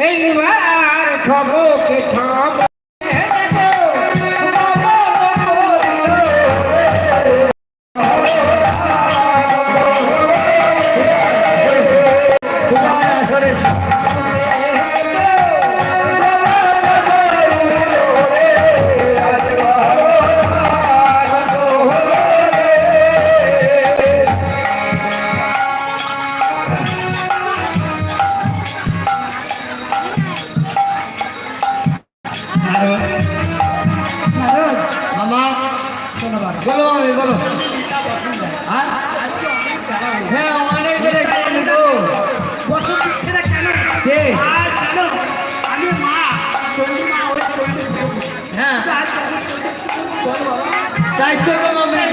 এইবার খবর ঠব মামা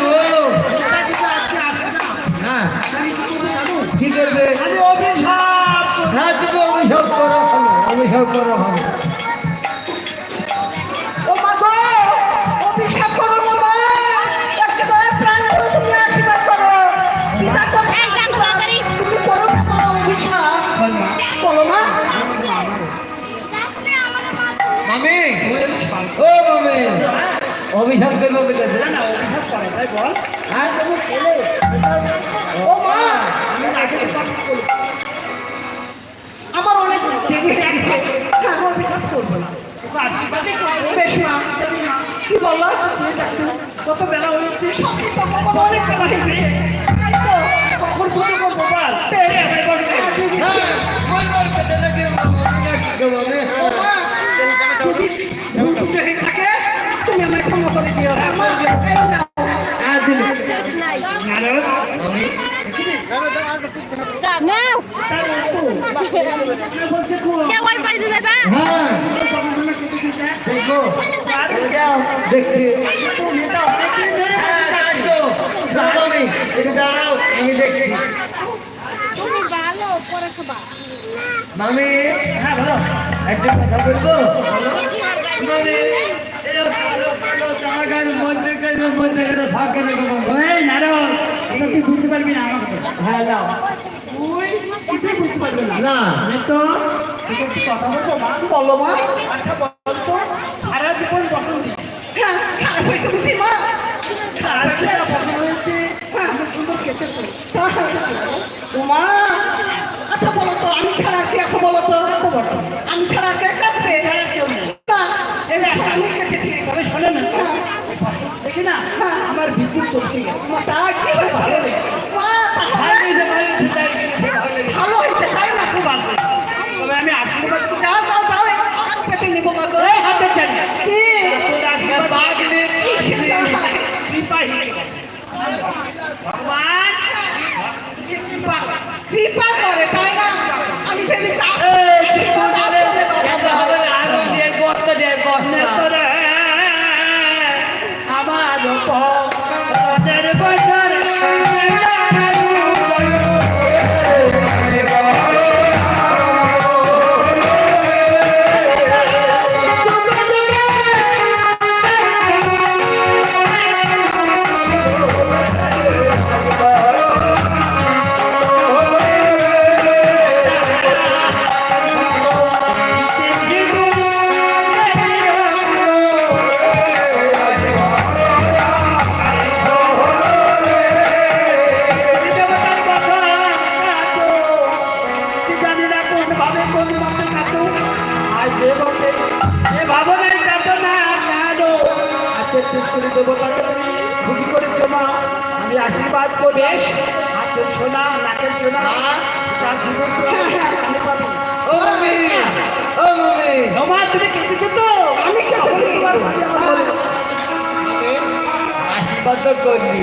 গো হ্যাঁ কি করবে হ্যাঁ তুমি অভিযোগ করো। অভিযোগ করো হবে মামি। ও মামি। অভিযোগ করব বলেছে না অভিশাপ করে তাই বল। হ্যাঁ ও মা! আমি আগে আমার অনেক হয়ে গেছে হ্যাঁ, আমি অভিশাপ করব না। কি বলল কত বেলা? হয়েছে? সত্যি তো বাবা অনেক বেলা হয়েছে কখন ফোন করব। বল নাও কে ওই পাইতে যাবে হ্যাঁ দেখো যাও দেখছি একটু দাঁড়াও আমি দেখছি ভালো মামি হ্যাঁ বলো একটা কথা বলব মানে ফাঁকে মামি নারদ এটা তুই বুঝতে পারবি না আমার হ্যাঁ যাও কিছুই বুঝতে পারবি না। না। তো কথা বলব মা বলো মা আচ্ছা বলতো সারা জীবন বসন হ্যাঁ খারাপ হয়েছে বুঝি মা। সারা জীবন বসন হয়েছে হ্যাঁ সুন্দর আচ্ছা বলো তো আমি খেলা কে আছে বলো তো 你再来 আমি আশীর্বাদ করে হাতের সোনা নাকের সোনা মা, তার জীবন আমি। তোমা কেটেছো তো আমি আশীর্বাদ তো করলি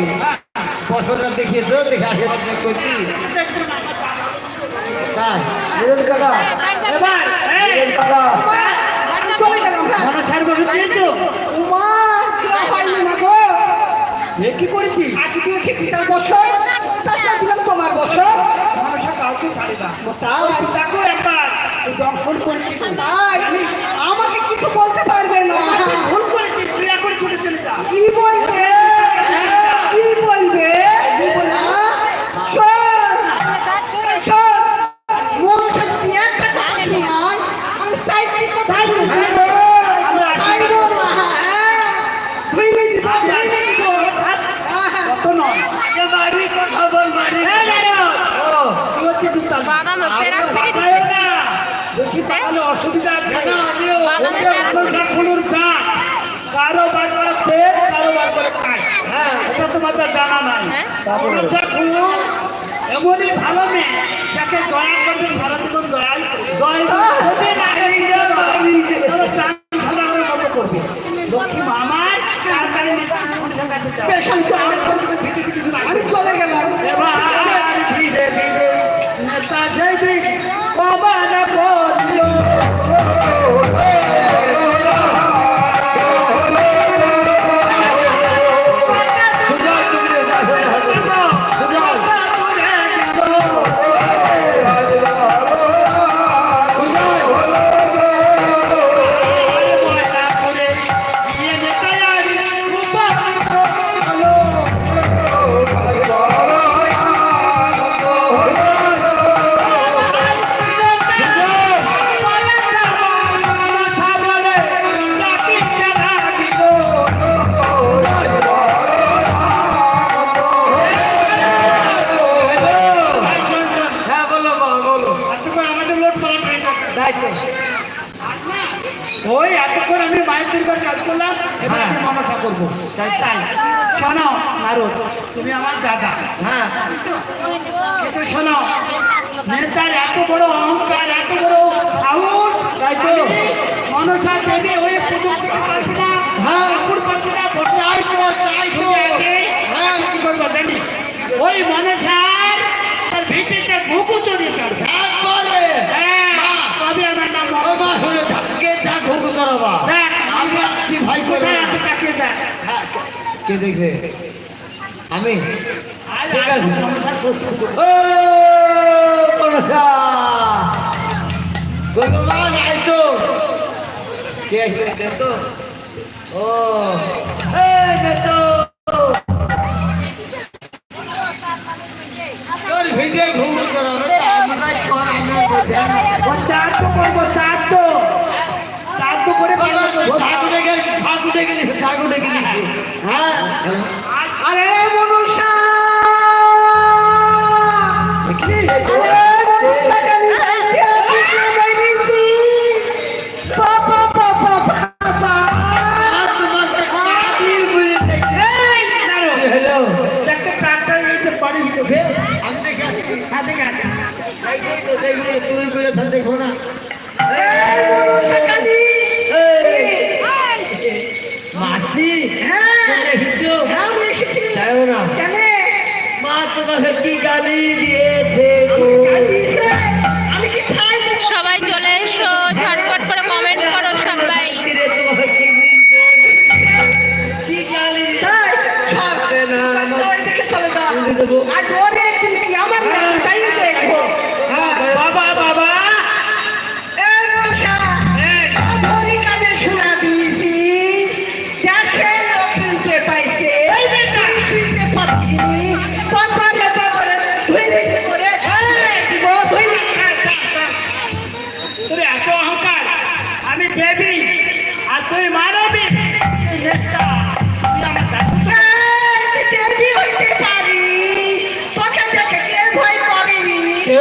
বছরটা দেখিয়েছো দেখে আশীর্বাদ করলি তাই এবার উমা কি পাইনি না গো। এ কি করেছি? আগে দিয়েছি পিতার বছর তারপর দিলাম তোমার বছর মনসা কাউকে ছাড়ে না। তাও দেখো একবার। দর্শন করেছি তাই আমাকে কিছু বলতে পারবে না। ভুল করেছি। ক্রিয়া করে ছুটে চলে যা কি বলবে কি বলবে না শোন শোন মনসা তুই একটা কথা শোনাই তাল বাদামে পেরাক পেকে দিছে পাকায়ও না। বেশি পাকালে অসুবিধা আছে দাদা আমিও বাদামে ওটা পেরাক মনসা ফুলুর চাক। কারও বার করে খেয়ে, কারও বার করে খায়। হ্যাঁ এটা তোমাদের জানা নাই হ্যাঁ? মনসা ফুল এমনই ভালো মেয়ে যাকে দয়া করবে সারা দয়াই করবে। লক্ষ্মী মামার কাছে আমি চলে গেলাম নেতার এত বড় অহংকার এত বড় সাহস তাই তো। মনসা দেবী ওই পুজো করতে পারছি না হ্যাঁ। ঠাকুর পাচ্ছি না তাই তো তাই তো। হ্যাঁ কি করব জানি। ওই মনসার তার ভিটিতে মুকু চড়িয়ে চড়বে হ্যাঁ তবে আমার নাম করবা ভাই হ্যাঁ, কে দেখবে? আমি। ঠিক আছে। মনসার শ্বশুর ও মনসা ভগবান আই তো কে তো ও তোর ভিডিও ঘুম করো চার তো করব চার তো চার তো করে। ঠাকুরে গেলে ঠাকুরে গেলে ঠাকুরে গেলে হ্যাঁ আরে মনুষা আর থাক দেখো না। মাসি তাইও না। মা তোমাকে কি গালি দিয়েছে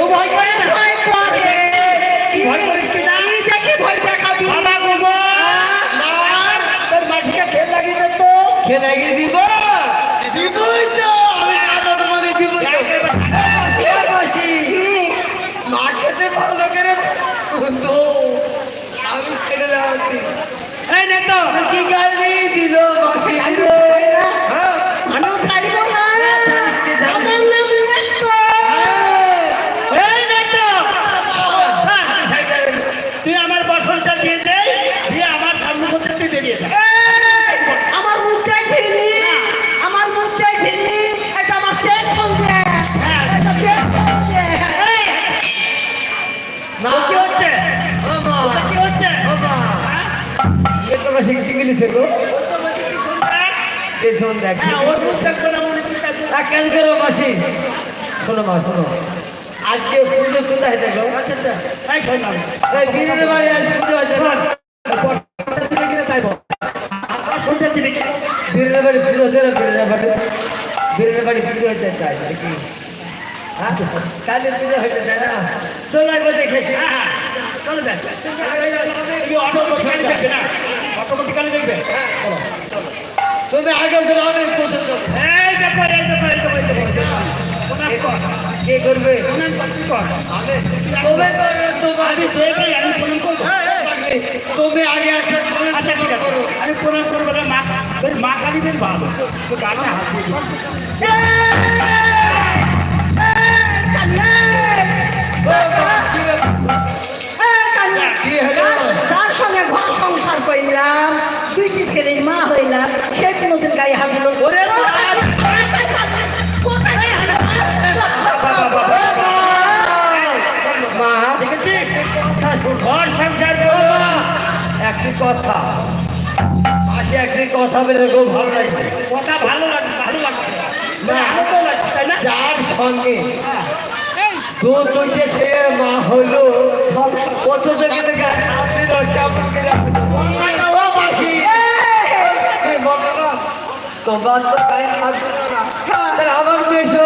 right দিছে পেছন দেখ। বাসি শোনো মা শোনো। আজকে পুজো কোথায় দেখো? বিরিয়ানি বাড়ি আর বাড়ি বাড়ি চলো দেখেছি দেখ তুমি আগে গ্রামের পছন্দ এই দেখো এই দেখো এই দেখো এই দেখো কে করবে তুমি করবে তোমার তুমি আগে একটা আচ্ছা ঠিক আছে আমি প্রণাম করব না মা মা কালীদের ভালো তো গানে হাত দিয়ে Oh, কথা। পাশে একটি কথা বলে খুব ভালো লাগছে। কথা ভালো লাগছে ভালো লাগছে। যার সঙ্গে হ্যাঁ। দুধ হইতে সে মা হলো অথচ কিন্তু তোমার তো আমার মেশো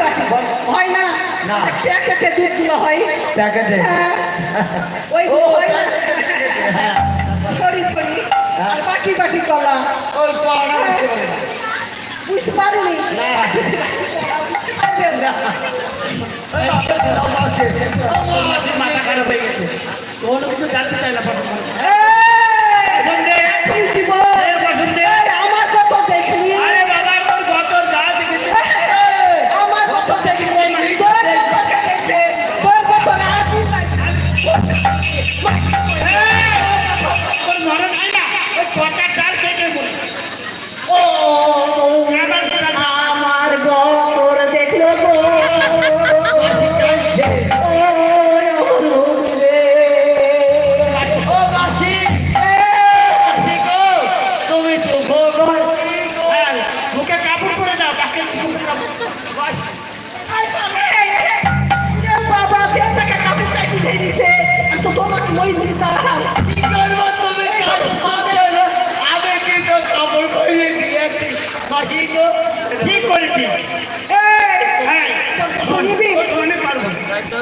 প্যাকেটে দুধগুলো হয়। প্যাকেটে ওই হ্যাঁ। Sorry sorry. আর বাকি বাকি কলা। ওই কলা। বুঝতে পারলি মাথা খারাপ হয়ে গেছে। কিছু জানতে চাই না। হ্যাঁ।